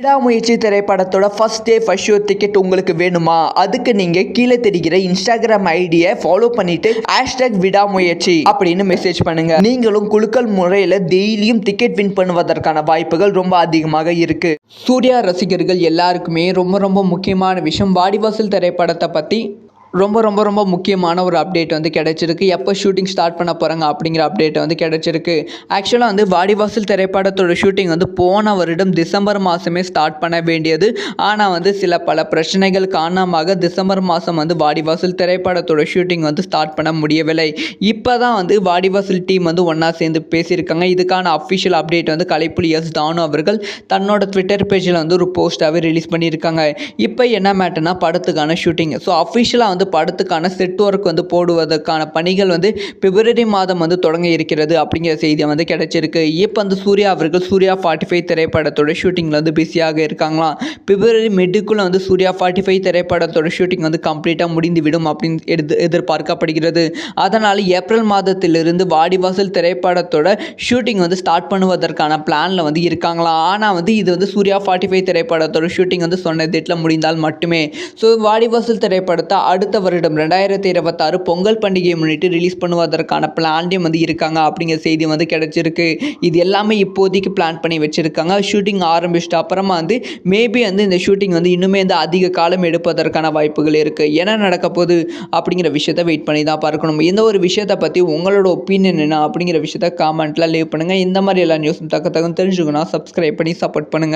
விடாமுயற்சி திரைப்படத்தோட first day first show ticket உங்களுக்கு வேணுமா? அதுக்கு நீங்க கீழே தெரிகிற இன்ஸ்டாகிராம் ஐடியை ஃபாலோ பண்ணிட்டு ஹேஷ்டாக் விடாமுயற்சி அப்படின்னு மெசேஜ் பண்ணுங்க. நீங்களும் குலுக்கல் முறையில் டெய்லியும் டிக்கெட் வின் பண்ணுவதற்கான வாய்ப்புகள் ரொம்ப அதிகமாக இருக்கு. சூர்யா ரசிகர்கள் எல்லாருக்குமே ரொம்ப ரொம்ப முக்கியமான விஷயம். வாடிவாசல் திரைப்படத்தை பற்றி ரொம்ப ரொம்ப ரொம்ப முக்கியமான ஒரு அப்டேட் வந்து கிடைச்சிருக்கு. எப்போ ஷூட்டிங் ஸ்டார்ட் பண்ண போகிறாங்க அப்படிங்கிற அப்டேட் வந்து கிடைச்சிருக்கு. ஆக்சுவலாக வந்து வாடிவாசல் திரைப்படத்தோட ஷூட்டிங் வந்து போன வருடம் டிசம்பர் மாதமே ஸ்டார்ட் பண்ண வேண்டியது. ஆனால் வந்து சில பல பிரச்சனைகள் காரணமாக டிசம்பர் மாதம் வந்து வாடிவாசல் திரைப்படத்தோட ஷூட்டிங் வந்து ஸ்டார்ட் பண்ண முடியவில்லை. இப்போ தான் வந்து வாடிவாசல் டீம் வந்து ஒன்றா சேர்ந்து பேசியிருக்காங்க. இதுக்கான அஃபிஷியல் அப்டேட் வந்து கலைப்புலி எஸ் தானு அவர்கள் தன்னோட ட்விட்டர் பேஜில் வந்து ஒரு போஸ்ட்டாகவே ரிலீஸ் பண்ணியிருக்காங்க. இப்போ என்ன மேட்டர்னா படத்துக்கான ஷூட்டிங் ஸோ அஃபிஷியலாக வந்து படத்துக்கான செட் ஒர்க் வந்து போடுவதற்கான பணிகள் வந்து பிப்ரவரி மாதம் வந்து தொடங்க இருக்கிறது அப்படிங்கிற செய்தி வந்து கிடைச்சிருக்கு. இப்போ வந்து சூர்யா அவர்கள் சூர்யா ஃபார்ட்டி ஃபைவ் திரைப்படத்தோட ஷூட்டிங்கில் வந்து பிஸியாக இருக்காங்களாம். பிப்ரவரி மிட்டுக்குள்ளே வந்து சூர்யா ஃபார்ட்டி ஃபைவ் திரைப்படத்தோட ஷூட்டிங் வந்து கம்ப்ளீட்டாக முடிந்து விடும் அப்படின்னு எது எதிர்பார்க்கப்படுகிறது. அதனால் ஏப்ரல் மாதத்திலிருந்து வாடிவாசல் திரைப்படத்தோட ஷூட்டிங் வந்து ஸ்டார்ட் பண்ணுவதற்கான பிளானில் வந்து இருக்காங்களாம். ஆனால் வந்து இது வந்து சூர்யா ஃபார்ட்டி ஃபைவ் திரைப்படத்தோட ஷூட்டிங் வந்து சொன்ன டேட்டில் முடிந்தால் மட்டுமே. ஸோ வாடிவாசல் திரைப்படத்தை அடுத்த வருடம் ரெண்டாயிரத்தி இருபத்தாறு பொங்கல் பண்டிகையை முன்னிட்டு ரிலீஸ் பண்ணுவதற்கான பிளான்லேயும் வந்து இருக்காங்க. அப்படிங்கிற செய்தி வந்து கிடைச்சிருக்கு. இது எல்லாமே இப்போதைக்கு பிளான் பண்ணி வச்சுருக்காங்க. ஷூட்டிங் ஆரம்பிச்சிட்டு அப்புறமா வந்து மேபி வந்து இந்த ஷூட்டிங் வந்து இன்னுமே வந்து அதிக காலம் எடுப்பதற்கான வாய்ப்புகள் இருக்குது என்ன நடக்க போகுது அப்படிங்கிற விஷயத்த வெயிட் பண்ணி தான் பார்க்கணும். இந்த ஒரு விஷயத்தை பற்றி உங்களோட ஒப்பீனியன் என்ன அப்படிங்கிற விஷயத்த காமெண்ட்டில் லீவ் பண்ணுங்கள் இந்த மாதிரி எல்லா நியூஸும் தக்க தக்கம் தெரிஞ்சுக்கணும். சப்ஸ்கிரைப் பண்ணி சப்போர்ட் பண்ணுங்கள்